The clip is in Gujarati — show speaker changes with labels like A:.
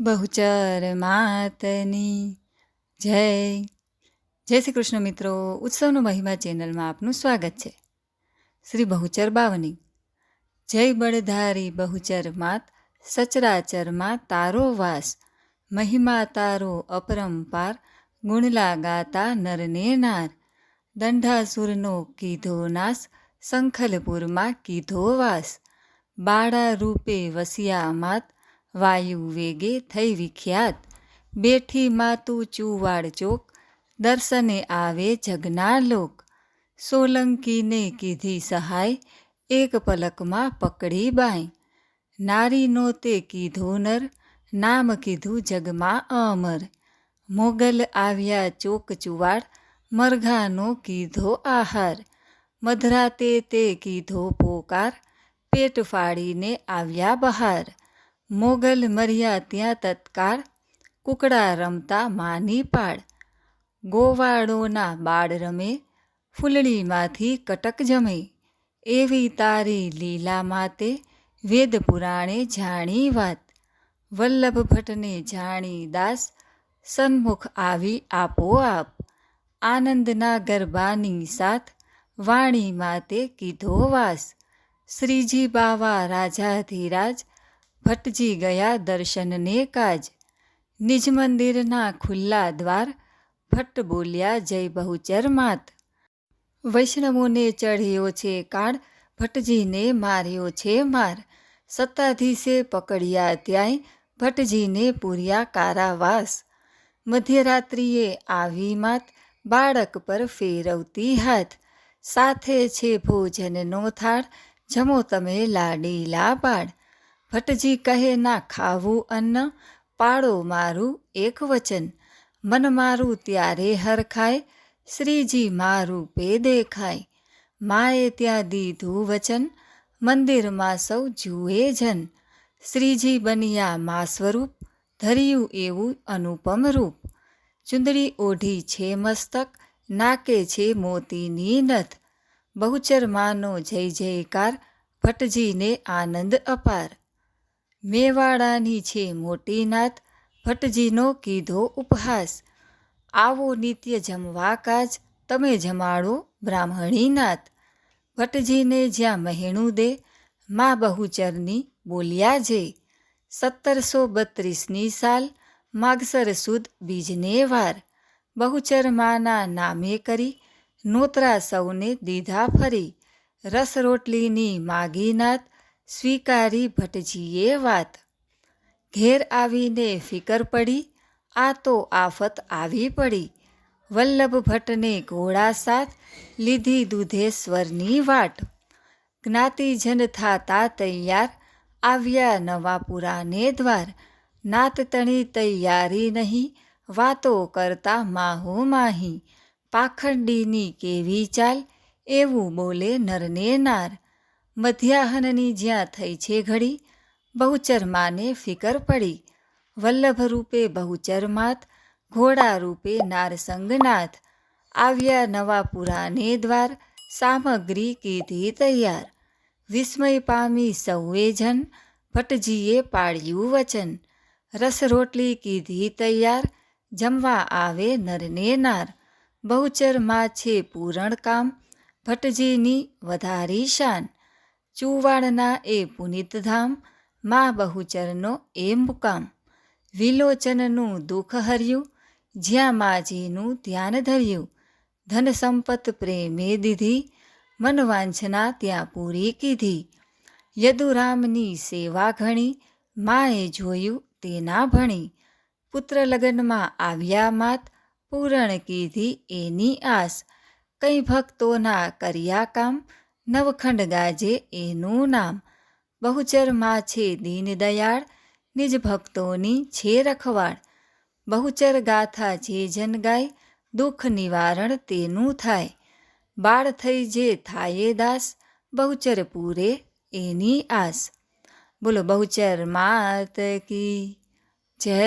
A: બહુચર માતની જય. જય શ્રી કૃષ્ણ મિત્રો, ઉત્સવનો મહિમા ચેનલમાં આપનું સ્વાગત છે. શ્રી બહુચર બાવની. જય બળધારી બહુચર માત સચરાચરમાં તારો વાસ. મહિમા તારો અપરંપાર ગુણલા ગાતા નરને નાર. દંઢાસુરનો કીધો નાશ સંખલપુરમાં કીધો વાસ. બાળા રૂપે વસિયા માત વાયુ વેગે થઈ વિખ્યાત. બેઠી માતું ચુવાડ ચોક, દર્શને આવે જગના લોક. સોલંકીને કીધી સહાય, એક પલકમાં પકડી બાય નારીનો તે કીધો નર, નામ કીધું જગમાં અમર. મોગલ આવ્યા ચોક ચુવાડ મરઘાનો કીધો આહાર. મધરાતે તે કીધો પોકાર, પેટ ફાડીને આવ્યા બહાર. મોગલ મર્યા ત્યાં તત્કાળ, કુકડા રમતા માની પાડ ગોવાળોના બાળ રમે, ફૂલડીમાંથી કટક જમે. એવી તારી લીલા માતે વેદ પુરાણે જાણી વાત. વલ્લભ ભટ્ટને જાણી દાસ, સન્મુખ આવી આપોઆપ. આનંદના ગરબાની સાથ વાણી માતે કીધો વાસ. શ્રીજી બાવા રાજાધિરાજ ભટજી ગયા દર્શનને કાજ નિજ મંદિરના ખુલ્લા દ્વાર, ભટ્ટ બોલ્યા, જય બહુચર માત વૈષ્ણવોને ચઢ્યો છે કાળ, ભટ્ટજીને માર્યો છે માર. સત્તાધીશે પકડ્યા ત્યાંય, ભટ્ટજીને પૂર્યા કારાવાસ. મધ્યરાત્રિએ આવી માત, બાળક પર ફેરવતી હાથ. સાથે છે ભોજનનો થાળ, જમો તમે લાડીલા બાળ ભટ્ટજી કહે, ના, ખાવું અન્ન પાડો મારું એક વચન. મન મારું ત્યારે હરખાય શ્રીજી મારું પે દેખાય માએ ત્યાં દીધું વચન, મંદિરમાં સૌ જુએ જન. શ્રીજી બન્યા મા સ્વરૂપ, ધર્યું એવું અનુપમ રૂપ. ચુંદડી ઓઢી છે મસ્તક, નાકે છે મોતીની નથ. બહુચર માનો જય જયકાર, ભટ્ટજીને આનંદ અપાર. મેવાડાની છે મોટી નાત, ભટ્ટજીનો કીધો ઉપહાસ. આવો નિત્ય જમવા કાજ, તમે જમાડો બ્રાહ્મણીનાથ ભટ્ટજીને જ્યાં મહેણું દે, મા બહુચરની બોલ્યા જે સત્તરસો બત્રીસની સાલ, માગસર સુદ બીજને વાર. બહુચર માના નામે કરી, નોતરા સૌને દીધા ફરી. રસ રોટલીની માગી નાત સ્વીકારી ભટ્ટજીએ વાત. ઘેર આવીને ફિકર પડી, આ તો આફત આવી પડી. વલ્લભ ભટ્ટને ઘોડા સાથ લીધી દૂધેશ્વરની વાટ. જ્ઞાતિજન થાતા તૈયાર, આવ્યા નવાપુરાને દ્વાર. નાતતણી તૈયારી નહીં, વાતો કરતા માહો માહી. પાખંડીની કેવી ચાલ, એવું બોલે નરને નાર. મધ્યાહનની જ્યાં થઈ છે ઘડી બહુચરમાને ફિકર પડી. વલ્લભ રૂપે બહુચરમાત ઘોડા રૂપે નારસંગનાથ આવ્યા નવા પુરાને દ્વાર, સામગ્રી કીધી તૈયાર. વિસ્મય પામી સૌએ જન ભટ્ટજીએ પાડ્યું વચન. રસ રોટલી કીધી તૈયાર, જમવા આવે નરને નાર. બહુચરમાં છે પૂરણ કામ ભટ્ટજીની વધારી શાન. ચુવાડના એ પુનિતધામ મા બહુચરનો એ મુકામ. વિલોચનનું દુઃખ હર્યું, જ્યાં માજીનું ધ્યાન ધર્યું. ધન સંપત પ્રેમે દીધી, મનવાંછના ત્યાં પૂરી કીધી. યદુરામની સેવા ઘણી, માએ જોયું તેના ભણી. પુત્ર લગ્નમાં આવ્યા માત, પૂરણ કીધી એની આસ. કંઈ ભક્તોના કર્યા કામ નવખંડ ગાજે એનું નામ બહુચરમાં છે દીનદયાળ નિજ ભક્તોની છે રખવાળ બહુચર ગાથા જે જન ગાય દુઃખ નિવારણ તેનું થાય બાળ થઈ જે થાય દાસ બહુચર પૂરે એની આસ બોલો બહુચર માત કી જય